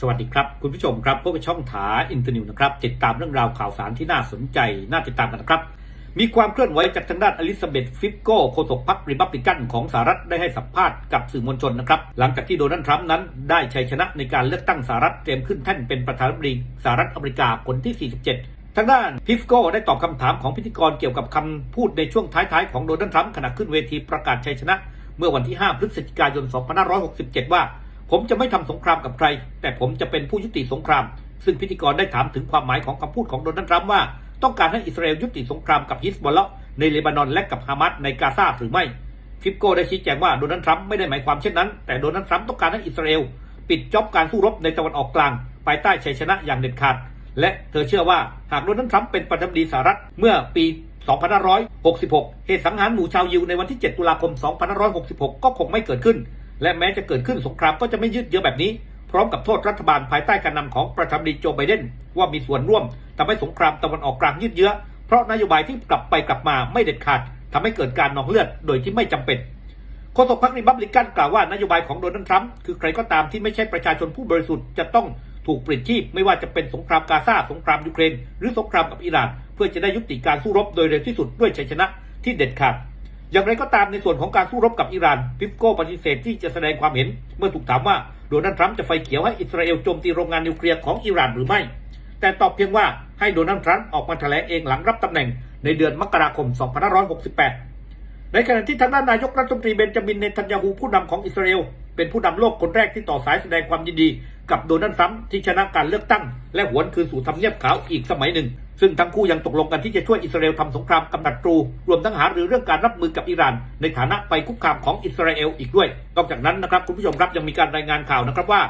สวัสดีครับ คุณผู้ชมครับพบกับช่องถาอินเตอร์นิวนะครับ ติดตามเรื่องราวข่าวสารที่น่าสนใจ น่าติดตามกันนะครับ มีความเคลื่อนไหวจากทางด้านอลิซาเบธฟิกโกโฆษกพรรคริพับลิกันของสหรัฐได้ให้สัมภาษณ์กับสื่อมวลชนนะครับ หลังจากที่โดนัลด์ทรัมป์นั้นได้ชัยชนะในการเลือกตั้งสหรัฐเตรียมขึ้นแท่นเป็นประธานาธิบดีสหรัฐอเมริกาคนที่ 47ทางด้านพิฟโกได้ตอบคำถามของพิธีกรเกี่ยวกับคำพูดในช่วงท้ายๆ ของโดนัลด์ทรัมป์ขณะขึ้นเวทีประกาศชัยชนะ เมื่อวันที่ 5 พฤศจิกายน 2567 ว่า ผมจะไม่ทำสงครามกับใคร แต่ผมจะเป็นผู้ยุติสงคราม ซึ่งพิธีกรได้ถามถึงความหมายของคำพูดของโดนัลด์ทรัมป์ว่า ต้องการให้อิสราเอลยุติสงครามกับฮิสบอลเลาะห์ในเลบานอนและกับฮามาสในกาซาหรือไม่ฟิปโกได้ชี้แจงว่าโดนัลด์ทรัมป์ไม่ได้หมายความเช่นนั้น แต่โดนัลด์ทรัมป์ต้องการให้อิสราเอลปิดจ็อบการสู้รบในตะวันออกกลาง ภายใต้ชัยชนะอย่างเด็ดขาด และเธอเชื่อว่าหากโดนัลด์ทรัมป์เป็นประธานาธิบดีสหรัฐเมื่อปี 2566 เหตุสังหารหมู่ชาวยิวในวันที่ 7 ตุลาคม 2566 ก็คงไม่เกิดขึ้น และแม้จะเกิดขึ้นสงครามก็จะไม่ยืดเยื้อแบบนี้ พร้อมกับโทษรัฐบาลภายใต้การนำของประธานาธิบดีโจไบเดนว่ามีส่วนร่วมทำให้สงครามตะวันออกกลางยืดเยื้อ เพราะนโยบายที่กลับไปกลับมาไม่เด็ดขาดทำให้เกิดการนองเลือดโดยที่ไม่จำเป็นโฆษกพรรคริพับลิกันกล่าวว่านโยบายของโดนัลด์ทรัมป์คือใครก็ตามที่ไม่ใช่ประชาชนผู้บริสุทธิ์จะต้องถูกปลิดชีพไม่ว่าจะเป็นสงครามกาซาสงครามยูเครน หรือสงครามกับอิหร่าน เพื่อจะได้ยุติการสู้รบโดยเร็วที่สุดด้วยชัยชนะที่เด็ดขาด อย่างไรก็ตามในส่วนของการสู้รบกับอิหร่านพิฟโก้ปฏิเสธที่จะแสดงความเห็น เมื่อถูกถามว่าโดนัลด์ทรัมป์จะไฟเขียวให้อิสราเอลโจมตีโรงงานนิวเคลียร์ของอิหร่านหรือไม่ แต่ตอบเพียงว่าให้โดนัลด์ทรัมป์ออกมาแถลงเองหลังรับตำแหน่งในเดือนมกราคม 2568 ในขณะที่ทางด้านนายกรัฐมนตรีเบนจามินเนทันยาฮูผู้นำของอิสราเอลเป็นผู้นำโลกคนแรกที่ต่อสายแสดงความยินดี กับโดนัลด์ทรัมป์ที่ชนะการเลือกตั้ง และหวนคืนสู่ทำเนียบขาวอีกสมัยหนึ่ง ซึ่งทั้งคู่ยังตกลงกันที่จะช่วยอิสราเอลทำสงครามกำจัดตรู รวมทั้งหารือเรื่องการรับมือกับอิหร่าน ในฐานะไปคุกคามของอิสราเอลอีกด้วย นอกจากนั้นนะครับคุณผู้ชมครับยังมีการรายงานข่าวนะครับว่า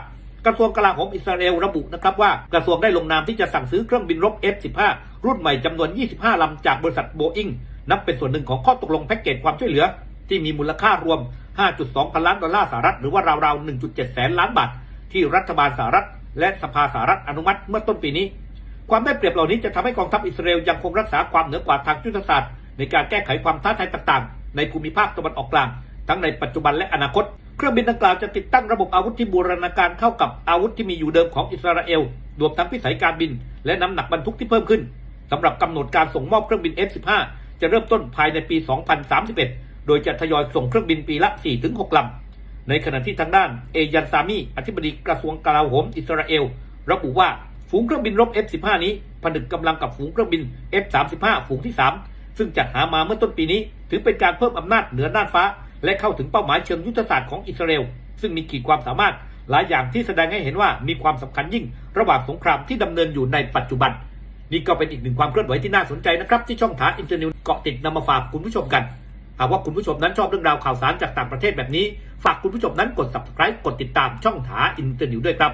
กระทรวงกลาโหมอิสราเอลระบุนะครับว่ากระทรวงได้ลงนามที่จะสั่งซื้อเครื่องบินรบ F-15 รุ่นใหม่จำนวน 25 ลำจากบริษัทโบอิงนับเป็นส่วนหนึ่งของข้อตกลงแพ็กเกจความช่วยเหลือ ที่มีมูลค่ารวม 5.2 พันล้านดอลลาร์สหรัฐหรือว่าราวๆ 1.7 แสนล้านบาท ที่รัฐบาลสหรัฐ และสภาสหรัฐอนุมัติเมื่อต้นปีนี้ ความได้เปรียบเหล่านี้จะทำให้กองทัพอิสราเอลยังคงรักษาความเหนือกว่าทางยุทธศาสตร์ในการแก้ไขความท้าทายต่างๆ ในภูมิภาคตะวันออกกลาง ทั้งในปัจจุบันและอนาคต เครื่องบินดังกล่าวจะติดตั้งระบบอาวุธที่บูรณาการเข้ากับอาวุธที่มีอยู่เดิมของอิสราเอลรวมทั้งพิสัยการบิน และน้ำหนักบรรทุกที่เพิ่มขึ้นสำหรับกำหนดการส่งมอบเครื่องบิน F-15 จะเริ่มต้นภายในปี 2031 โดยจะทยอยส่งเครื่องบินปีละ 4-6ลำในขณะที่ทางด้านเอยันซามีอธิบดีกระทรวงกลาโหมอิสราเอลระบุว่า ฝูงเครื่องบินรบ F-15 นี้ผนึกกำลังกับฝูงเครื่องบิน F-35 ฝูงที่ 3 ซึ่งจัดหามาเมื่อต้นปีนี้ ถือเป็นการเพิ่มอำนาจเหนือน่านฟ้า และเข้าถึงเป้าหมายเชิงยุทธศาสตร์ของอิสราเอล ซึ่งมีขีดความสามารถหลายอย่างที่แสดงให้เห็นว่ามีความสำคัญยิ่ง ระหว่างสงครามที่ดำเนินอยู่ในปัจจุบัน นี่ก็เป็นอีกหนึ่งความเคลื่อนไหวที่น่าสนใจนะครับ ที่ช่องถาอินเตอร์นิวเกาะติดนำมาฝากคุณผู้ชมกัน หากว่าคุณผู้ชมนั้นชอบเรื่องราวข่าวสารจากต่างประเทศแบบนี้ ฝากคุณผู้ชมนั้นกด subscribe กดติดตามช่องถาอินเตอร์นิวด้วยครับ